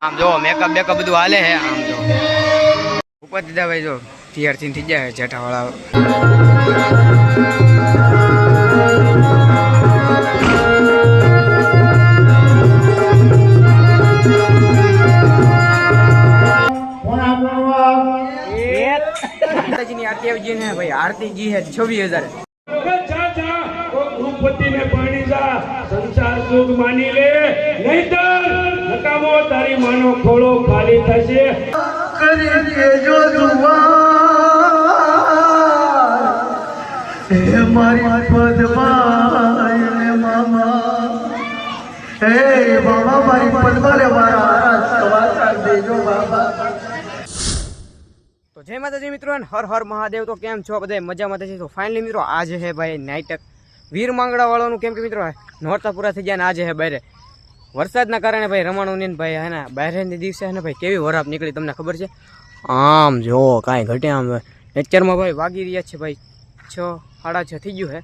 આમ જો makeup backup બધું હાલે છે આમ જો. ઉપર દીધા ભાઈ જો તૈયાર થઈ જાય જેઠાવાળા. ગઈ ને ભાઈ આરતી જી હે છવ્વીસ હજાર. જા જા ઓ દ્રુપતિ ને પાણી જા. સંસાર સુખ માની લે નહીતર નકામો તારી માનો ખોળો ખાલી થશે. કરી દેજો જુવાર. હે મારી પદમાય ને મામા. હે બાબા મારી પદમાલે મારા સવાસાર દેજો બાબા. જય માતાજી મિત્રો હર હર મહાદેવ. તો કેમ છો બધા? મજામાં થશે તો ફાઇનલી મિત્રો આજે છે ભાઈ નાઇટક વીર માંગડાવાળાનું કેમ કે મિત્રો નોરતા પૂરા થઈ ગયા ને આજે છે બહેરે વરસાદના કારણે ભાઈ રમાણું ને ભાઈ હે ને બહેરેની દિવસે હે ને ભાઈ કેવી વરાપ નીકળી તમને ખબર છે? આમ જો કાંઈ ઘટે આમ. નેચરમાં ભાઈ વાગી રહ્યા છે ભાઈ છ, સાડા છ થઈ ગયું છે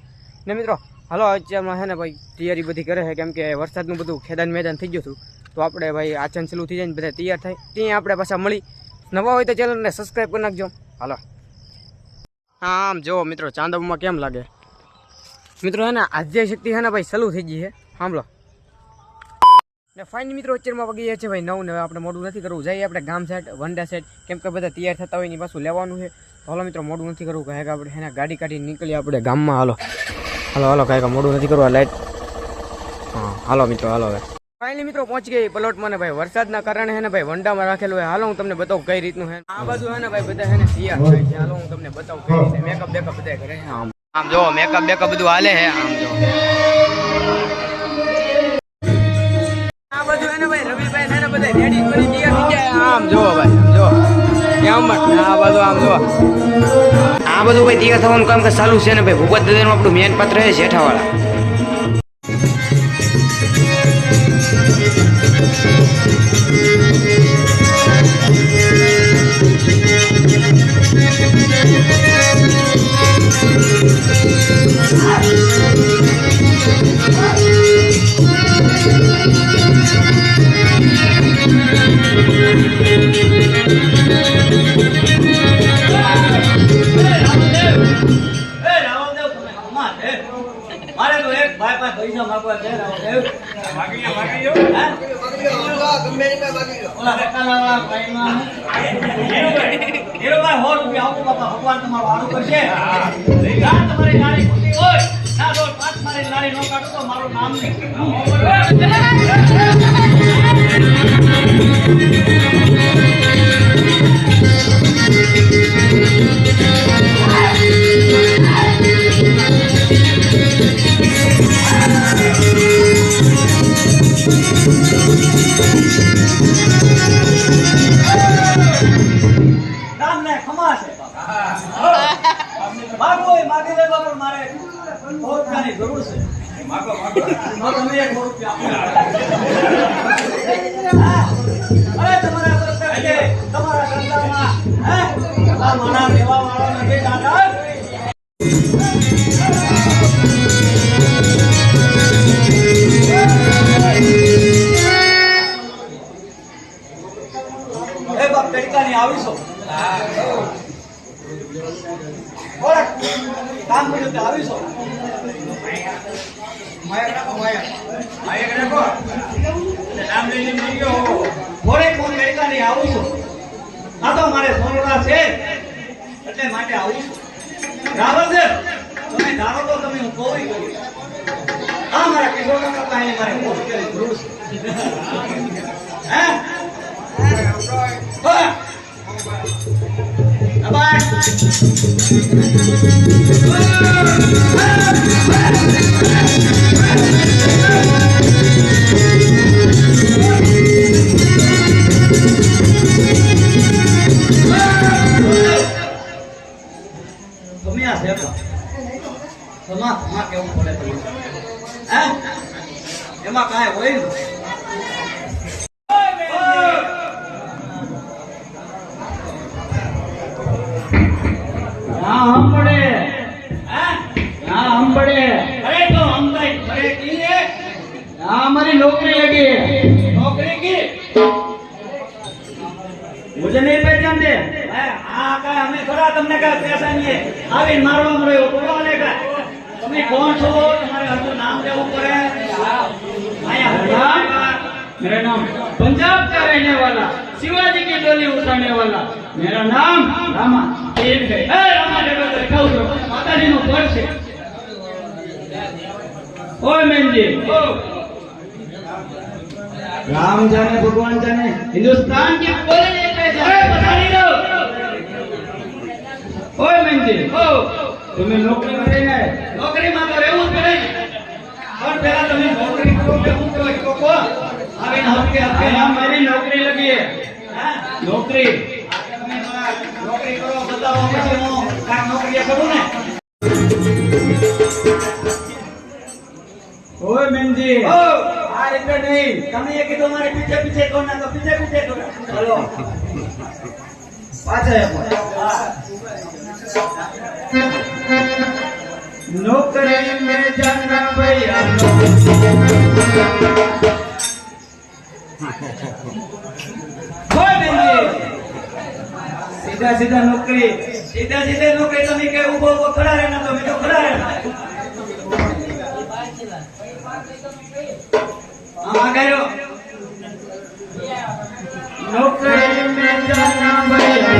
ને મિત્રો, હાલો અત્યારમાં છે ને ભાઈ તૈયારી બધી કરે છે કેમ કે વરસાદનું બધું ખેદાન મેદાન થઈ ગયું હતું. તો આપણે ભાઈ આચન ચાલુ થઈ જાય ને બધા તૈયાર થાય. ત્યાં આપણે પાછા મળી નવા હોય તો ચેનલને સબસ્ક્રાઈબ કરી નાખજો. હાલો. આમ જો મિત્રો ચાંદોમાં કેમ લાગે? મિત્રો હે ને આદ્ય શક્તિ હે ને ભાઈ સલું થઈ ગઈ છે સાંભળો ને ફાઇન મિત્રો અત્યારમાં વગી છે ભાઈ નવ ને આપણે મોડું નથી કરવું. જઈએ આપણે ગામ સાઈડ વંડા સાઈડ કેમ કે બધા તૈયાર થતા હોય એની પાછું લેવાનું છે. હાલો મિત્રો મોડું નથી કરવું. કહે કે આપણે એના ગાડી કાઢી નીકળીએ આપણે ગામમાં. હાલો. હાલો હાલો કાંઈક મોડું નથી કરવું. લાઈટ હા હાલો મિત્રો હાલો હવે. ફાઇનલી મિત્રો પહોંચી ગઈ પલોટમાં ને ભાઈ વરસાદના કારણે હે ને ભાઈ વંડામાં રાખેલું હોય હાલો, હું તમને બતાવું કઈ રીતનું હે. આ બાજુ હે ને ભાઈ બધા હે ને તૈયાર થાય છે. હાલો, હું તમને બતાવું કઈ રીતે મેકઅપ બેકઅપ બધા કરે આમ આમ જો મેકઅપ બેકઅપ બધું હાલે હે આમ જો. આ બાજુ હે ને ભાઈ રવિભાઈ હે ને બધા રેડી કરી તૈયાર થઈ આમ જો ભાઈ જો. કેમ આ બાજુ આમ જો. આ બધું ભાઈ તૈયાર થવાનું કામ કે ચાલુ છે ને ભાઈ. ભૂપત દાદાનું આપણું મેન પાત્ર છે જેઠાવાળા પાસે પૈસા માંગવા છે. હે? ઓલા રકાલાવાળા ભાઈમાં ધીરુભાઈ, સો રૂપિયા આપો બાપા, ભગવાન તમારું હારું કરશે. ના તમારી નાની ખુશી હોય, ના રોજ પાંચ મારી નાની નો કાઢો તો મારું નામ નહીં. તમારા તમારા ધંધામાં હે? આ માણા લેવા વાળો નથી દાદા એમાં કાંઈ હોય ને તમને આવીને મારવામાં રહ્યો કોણ તમે કોણ છો તમારે હજુ નામ લેવું પડે मेरा नाम पंजाब का रहने वाला शिवाजी की डोली उठाने वाला मेरा नाम रामा एक है ए रामा डेटो तो कहूँ तो माता जी नो पर से ओ मैन जी ओ राम जाने भगवान जाने हिंदुस्तान की कोई नहीं जाने ઓય મંજી ઓ તમે નોકરી કરી ને નોકરીમાં તો રહેવું જ પડે પણ પહેલા તમે નોકરી કરો કે હું કરો તો કો આવે ને હકે હકે હા મારી નોકરી લગી. હા? નોકરી. નોકરી કરો બતાવો પછી હું કામ નોકરી કરું ને. ઓય મંજી. ઓ આ રીતે નહીં. તમે એ કીધું મારે પીછે પીછે કોના તો પીછે પીછે કરો. ચલો પાછા હા. नौकरी में जाना भैया। सीधा सीधा नौकरी सीधा सीधे नौकरी, तुम्हें के उभो उभो खड़ा रहना तो मैं तो खड़ा रहना हम आ गए नौकरी में जाना भैया।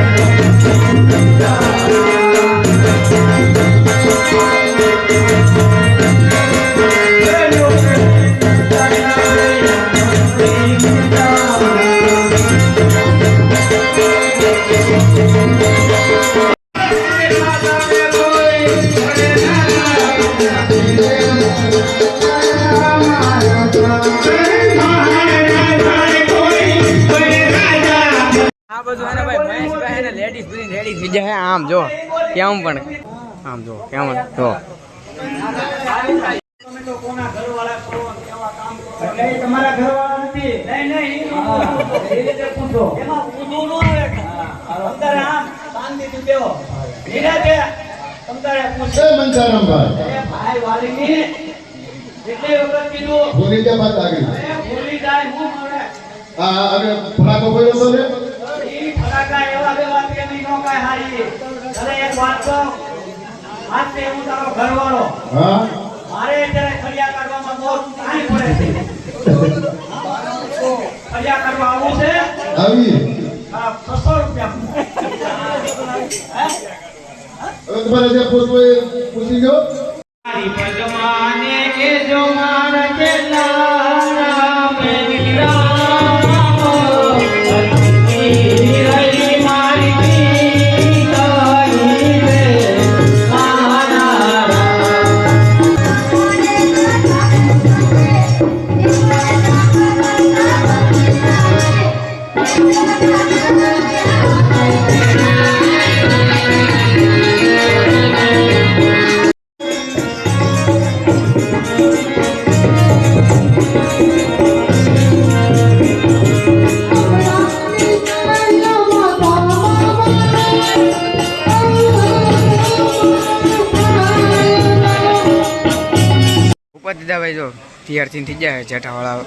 આમ જો કેમ જો તમે તો કોના ઘરવાળા છો ને કેવા કામ કરો એટલે એ તમારા ઘરવાળા નથી. નહીં નહીં હા, એ પૂછો. એમાં ઊંધું ન આવે. તમતારે આમ શાંતિથી બેહો. નિરાતે તમતારે પૂછો. જય અરે ભાઈ વાલીની કેટલી વખત કીધું? ભૂલી ગયા બાત આગળ. ભૂલી જાય હું મળે આ હવે ફટાકો પડ્યો છો ને ઈ ફટાકા એવા બે વાત કે નહીં નો કાંઈ હારી. અરે એક વાત કહું. આજ તે હું તારો ઘરવાળો. હા? મારે અત્યારે ખડિયા કાઢવામાં બહુ ટાઈમ પડે છે. ખડિયા કાઢવા આવું છે? આવી? આ છસો રૂપિયા? હવે તમારે જે પૂછવું એ પૂછી ગયો મારી પદમાને કે જો મારા ચેલા થઈને થઈ જાય જેઠાવાળા.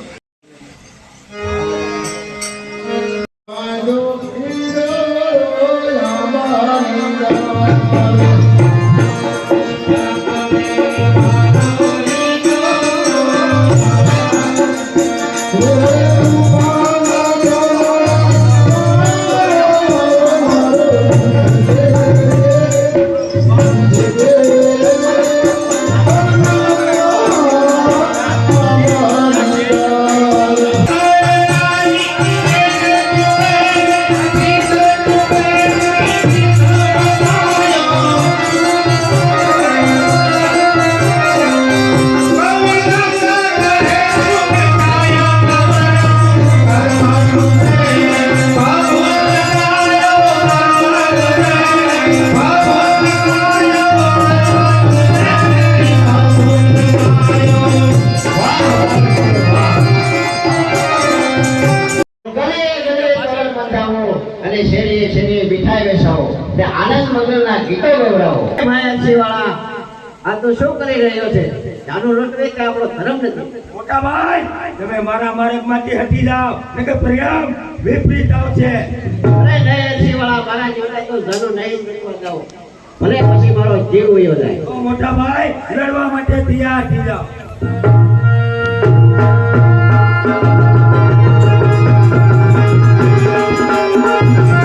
Thank તો શું કરી રહ્યો છે? જાનું લોટ કે આપણો ધર્મ નથી? મોટા ભાઈ તમે મારા માર્ગમાંથી હટી જાઓ નકર પરિણામ વિપરીત આવશે. અરે નહીં વાળા મારા જોડે તો જાનું નહીં મેળવવા જાઓ ભલે પછી મારો જીવ વયો જાય. તો મોટા ભાઈ લડવા માટે તૈયાર થઈ જાઓ.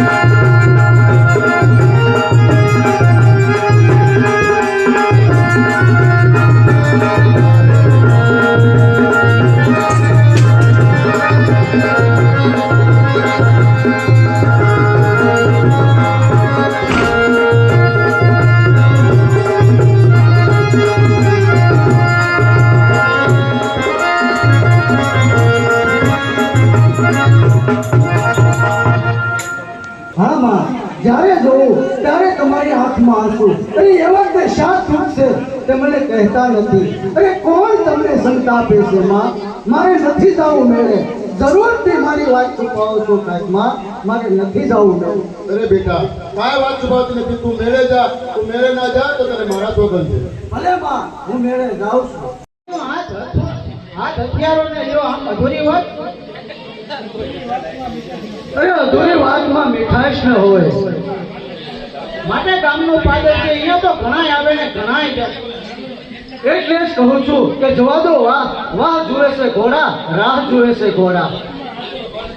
હા કહેતા નથી. અરે કોણ તમને સંતાપે છે માં? મારે નથી જવું મેળે. જરૂરથી મારી વાત છુપાવો છો કાંઈકમાં. મારે નથી જવું મેળે. અરે બેટા કાંઈ વાત છુપાવતી નથી. તું મેળે જા. તું મેળે ના જા તો તને મારા તો બનશે ભલે માં હું મેળે જાઉં છું. હાથ હથિયારો ને લ્યો આમ અધૂરી વાત. અરે અધૂરી વાતમાં મીઠાશ ન હોય. માટે ગામનું પાદર છે અહીંયા તો ઘણાય આવે ને ઘણાય જાય. એટલે જ કહું છું કે જોવા દો વાહ વાહ જુએ છે ઘોડા રાહ જુએ છે ઘોડા.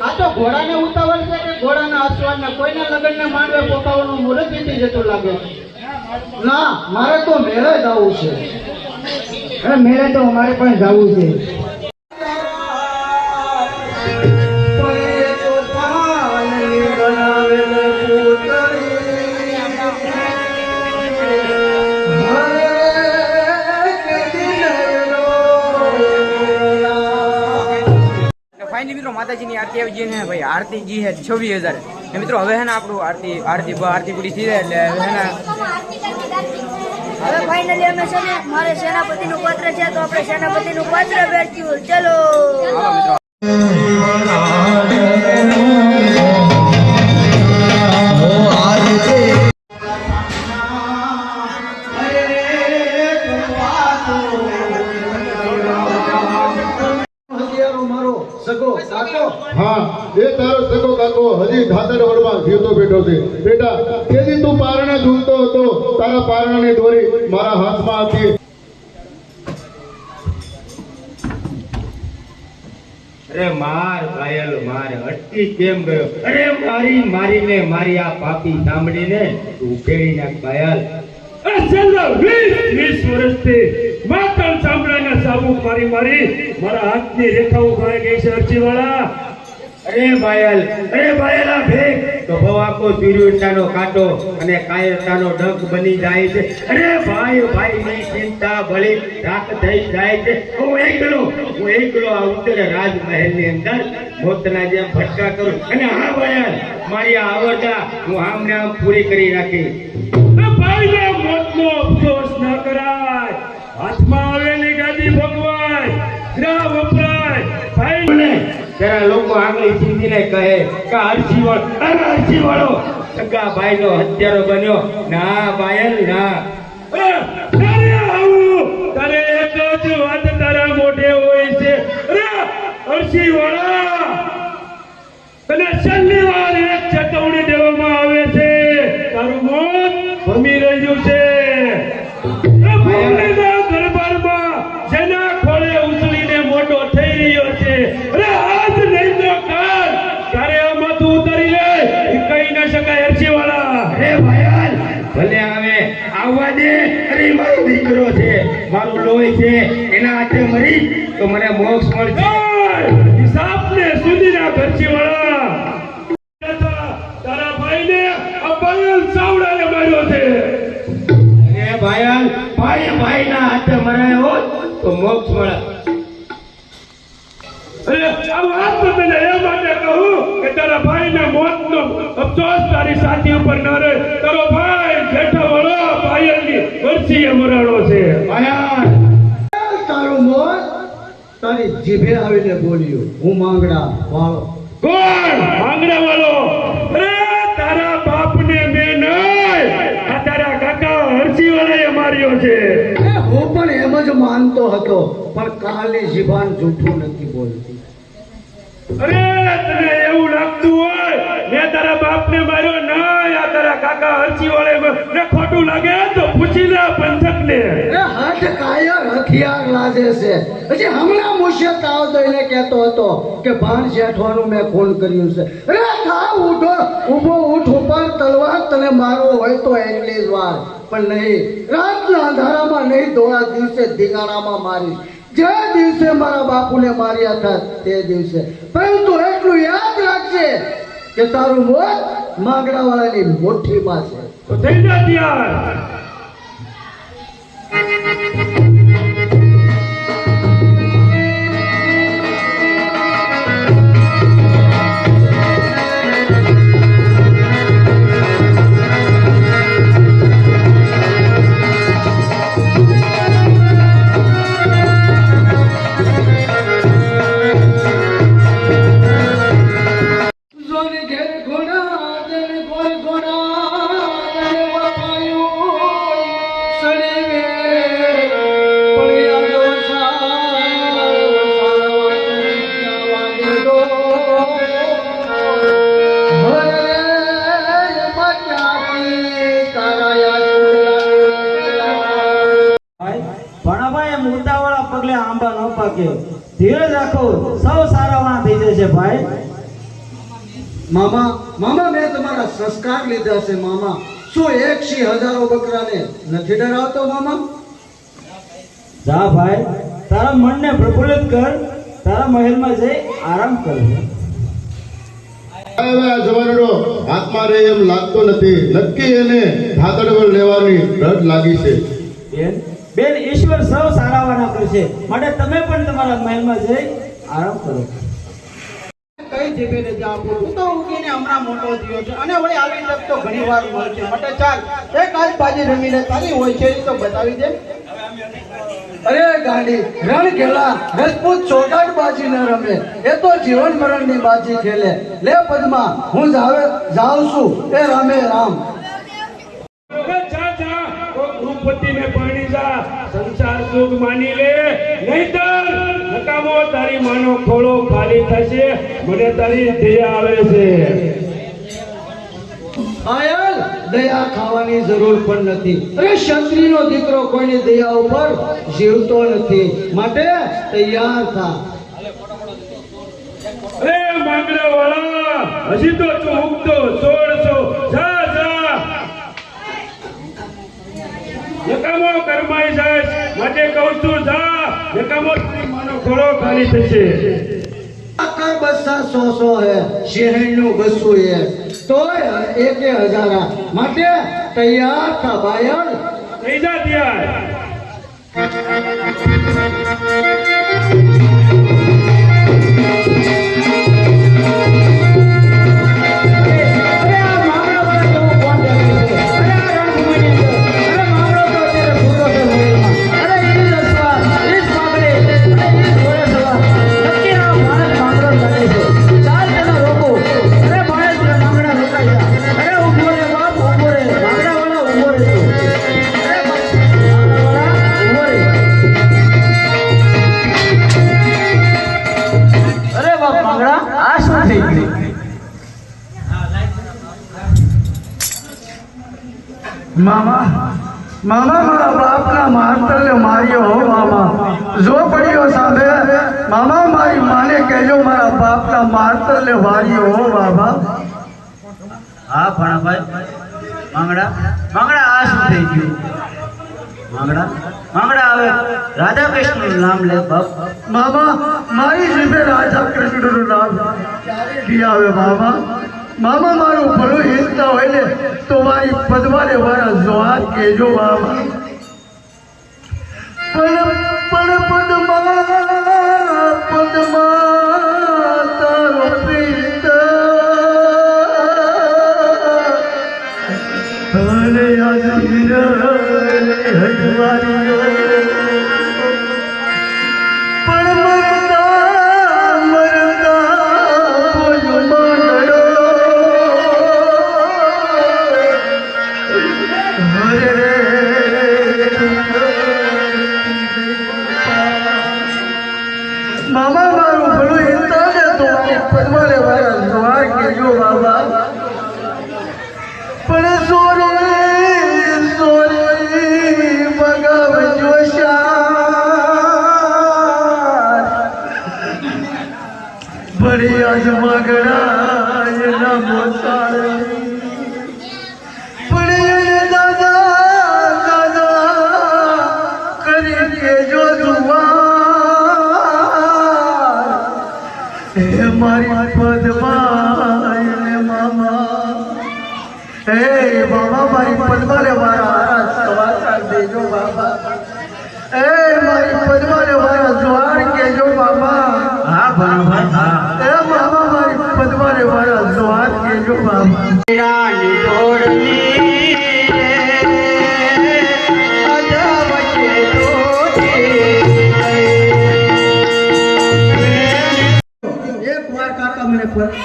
આ તો ઘોડાને ઉતાવળ છે કે ઘોડાના આસવાનને કોઈના લગ્નને માંડવે પોકાવાનું મુહૂર્ત વીતી જતું લાગે ના મારે તો મેળે જવું છે. અરે મેળે તો અમારે પણ જવું છે. ફાઇનલી મિત્રો માતાજીની આરતી આવી જઈને ને ભાઈ આરતી જી હે છવ્વીસ હજાર. ને મિત્રો હવે હે ને આપણું આરતી આરતી આરતી પૂરી થઈ જાય એટલે હવે ને હવે ફાઇનલી અમે છે ને મારે સેનાપતિનું પાત્ર છે તો આપણે સેનાપતિનું પાત્ર બેઠ્યું ચલો! મિત્રો. બેટા તેથી તું પારણે ઝૂલતો હતો તારા પારણાની દોરી મારા હાથમાં હતી. અરે માર ઘાયલ માર અટકી કેમ ગયો? અરે મારી મારીને મારી આ પાપી સાંભળીને તું ઉકેડી નાખ ઘાયલ. અરે છેલ્લા વીસ વીસ વર્ષથી માતમ સાંભળાના સાબુ મારી મારી મારા હાથની રેખાઓ ખાઈ ગઈ છે અરજીવાળા. અરે ભાયલ અરે ભાયલ આ ભેગ તો ભવાકો તિરુંડાનો કાંટો અને કાયરતાનો ડંક બની જાય છે. અરે ભાઈ ભાઈ ની ચિંતા ભળી રાખ થઈ જાય છે. હું એકલો હું એકલો આ ઉત્તર રાજમહેલની અંદર મોતના જેમ ભટકા કરું. અને હા ભાયલ, મારી આવડતા હું આમને આમ પૂરી કરી રાખી ભાઈને મોતનો અફસોસ ન કરાય જરા લોકો આગળ ચીંધીને કહે કે હરસી વાળો અરે હરસી વાળો સગા ભાઈ, નો. હત્યારો બન્યો ના બાયલ ના મોઢે હોય છે. અરે અરસી વાળા તને છેલ્લી વાર દેવામાં આવે છે. તારું મોત ભમી રહ્યું છે એ ભૂમિના દરબારમાં જેના ખોળે ઉછળીને મોટો થઈ રહ્યો છે અરે આજ નહીં તો કાલ તારે આ માથું ઉતારી લે એ કહી ન શકાય અરસી વાળા ભયાલ ભલે આવે આવવા દે અરે મારો દીકરો છે મારું લોહી છે એના હાથે મરી તો મને મોક્ષ મળશે. હિસાબને સુધીના ખર્ચી વાળા તારા ભાઈને અપાયલ સાવડાને માર્યો છે. અરે બાયલ ભાઈ ભાઈના હાથે મરાયો તો મોક્ષ મળે. આ વાત તો તને એ માટે કહું કે તારા ભાઈના મોતનો અફસોસ તારી સાથી ઉપર ન રહે. તારો ભાઈ જેઠા વાળો પાયલની વર્ષીએ મરાણો છે. બાયલ તારું મોત તારી જીભે આવીને બોલ્યું. હું માંગડા વાળો. કોણ? આંગણા વાળો? અરે તારા બાપને મેં નહીં. આ તારા કાકા હરસી વાળાએ માર્યો છે. હું પણ એમ જ માનતો હતો પણ કાલની જીભાન જૂઠું નથી બોલતી. અરે તને એવું લાગતું હોય, મેં તારા બાપને માર્યો ના આ તારા કાકા હરજી વાળે ને ખોટું લાગે તો પૂછી લે પંથકને. અરે હાથ કાયર હથિયાર લાગે છે. હજી હમણાં મુશ્ય તાવ એને કહેતો હતો કે ભાણ જેઠવાનું મેં ખૂન કર્યું છે. અરે થા ઉઠો, ઊભો ઉઠ, ઉપર તલવાર તને મારવો હોય તો એટલી જ વાર પણ નહીં, રાતના અંધારામાં નહીં ધોળા દિવસે ધીંગાણામાં મારી જે દિવસે મારા બાપુને માર્યા હતા તે દિવસે. પરંતુ એટલું યાદ રાખજે કે તારું મોત માંગડાવાળાની મુઠ્ઠીમાં છે. તો થઈ જા તૈયાર પાકે ધીરજ રાખો. સૌ સારાવાના થઈ જશે ભાઈ. મામા મામા મેં તમારા સંસ્કાર લીધા છે મામા. શું એક શી હજારો બકરાને નથી ડરાવતો મામા? જા ભાઈ. તારા મનને પ્રફુલ્લિત કર. તારા મહેલમાં જઈ આરામ કર. જવાનનો. હાથમાં રહે એમ લાગતો નથી. નક્કી એને ધાતડવડ લેવાની રટ લાગી છે. બેન બેન ઈશ્વર સૌ સારાવાના કરશે માટે તમે પણ તમારા મહેલમાં જઈ આરામ કરો. કઈ જીભે જા આપું તો ઉગીને હમણાં મોટો થયો છે. અને વળી આવી તક તો ઘણી વાર મળશે માટે ચાલ એક આજ બાજી રમીને તારી હોય છે તો બતાવી દે. અરે ગાંડી રણ ખેલા. રજપૂત ચોટાટ બાજી ન રમે. એ તો જીવન મરણની બાજી ખેલે. લે પદમાં હું જાવે જાઉં છું. એ રામે રામ. સુખ માની લે. નહીતર નકામો તારી માનો ખોળો ખાલી થશે. મને તારી દયા આવે છે. આયલ દયા ખાવાની જરૂર પણ નથી. અરે ક્ષત્રિયનો દીકરો કોઈની દયા ઉપર જીવતો નથી. માટે તૈયાર થા. અરે માંગડા વાળા હજી તો તું ઉગતો સોળસો જા જા નકામો કરમાઈ જાય માટે કહું છું જા આકાર બસ્સા સો સો હે શહેરનું બસું હે તોય એકે હજારા માટે તૈયાર થા બાયલ થઈ જા ત્યાં મામા સામે મામા મારી માને કહેજો મારા બાપના મારતરને વારી હો બાબા હા ભણાભાઈ માંગડા. માંગડા આ શું થઈ ગયું? માંગડા. માંગડા હવે રાધા કૃષ્ણનું નામ લે બાપ. મામા મારી જીભે રાજા કૃષ્ણનું નામ કી આવે મામા? મામા મારું ભલું હિંસતા હોય ને તો મારી પદમાને મારા જોહાર કહેજો મામા.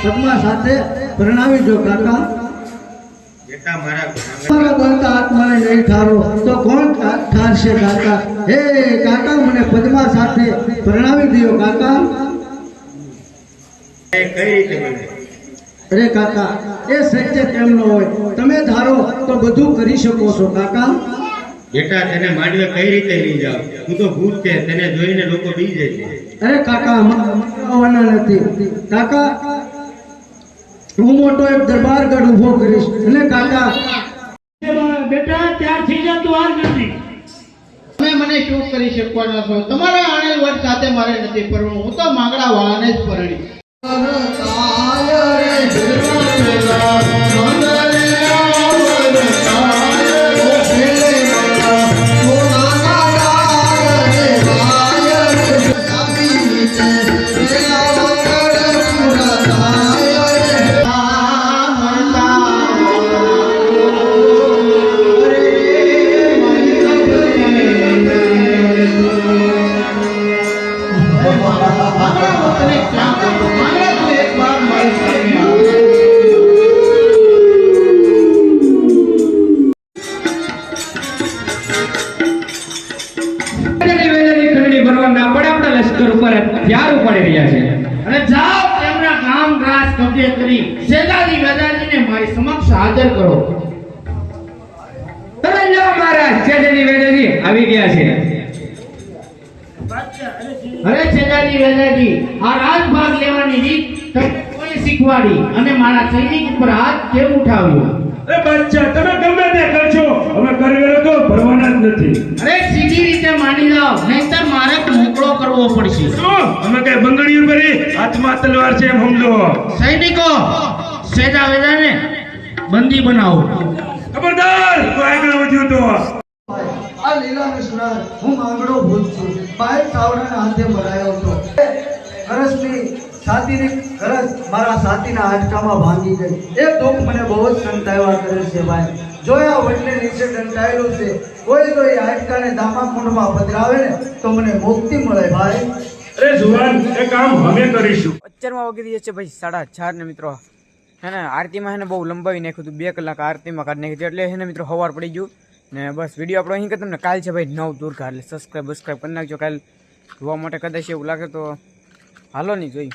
પદ્મા સાથે પરણાવી દો કાકા બેટા મારા મારા બનતા આત્માને નહીં ઠારો તો કોણ ઠા- ઠારશે કાકા હે કાકા મને પદ્મા સાથે પરણાવી દો કાકા કઈ રીતે બને અરે કાકા એ સત્ય કેમ ન હોય. તમે ધારો તો બધું કરી શકો છો કાકા. બેટા તને માંડવે કઈ રીતે લઈ જાવ તું તો ભૂત છે તને જોઈને લોકો બી જાય છે. અરે કાકા આવવાના નથી. કાકા હું મોટો એક દરબારગઢ ઊભો કરીશ. અને કાકા બેટા ત્યારથી જ તું આ નથી તમે મને શું કરી શકવાના છો? તમારા આણેલ વર્ષ સાથે મારે નથી પરણવું હું તો માંગડા વાળાને જ પરણી. ஆயரே பெரும் ઉપાડી રહ્યા છે. અને જાઓ તેમના ગામ ગ્રાસ કબજે કરી શેજાજી વેદાજીને મારી સમક્ષ હાજર કરો. તમે જાઓ મહારાજ ચેતની વેદાજી આવી ગયા છે. અરે શેજાજી વેદાજી આ રાજ ભાગ લેવાની રીત તમને કોઈ શીખવાડી અને મારા સૈનિક ઉપર હાથ કેમ ઉઠાવ્યો? અરે બચ્ચા, તમે ગમે કરજો. અમે કરવેરો તો ભરવાના જ નથી. અરે સીધી રીતે માની લો નહીતર મારે મોકળો કરવો પડશે. શું અમે કઈ બંગડીઓ ભરી હાથમાં તલવાર છે એમ સૈનિકો સૈનિકો વેજા ને બંદી બનાવો. ખબરદાર કોઈ આગળ વધ્યું તો. આ લીલા વિશ્વાસ હું માંગડો ભૂત છું. બાઈક સાવડાના હાથે મરાયો હતો. હરસની છાતીની કરસ મારા છાતીના હાડકામાં ભાંગી ગઈ. એ દુઃખ મને બહુ જ સંતાવ્યા કરે છે ભાઈ. જોયા વડલે નીચે દંડાયેલું છે. કોઈ તો એ દામા કુંડમાં પધરાવે ને તો મને મુક્તિ મળે ભાઈ. અરે જુવાન એ કામ અમે કરીશું. અત્યારમાં વાગી રહ્યા છે ભાઈ સાડા ચાર ને મિત્રો. હે ને આરતીમાં હેને બહુ લંબાવી નાખ્યું હતું. બે કલાક આરતીમાં કાઢી નાખી એટલે હેને મિત્રો હવાર પડી ગયું. ને બસ વીડિયો આપણો અહીં કે તમને કાલ છે ભાઈ નવ દૂર એટલે સબસ્ક્રાઈબ બસ્ક્રાઈબ કરી નાખજો. કાલ જોવા માટે કદાચ એવું લાગે તો હાલો નહીં જોઈ.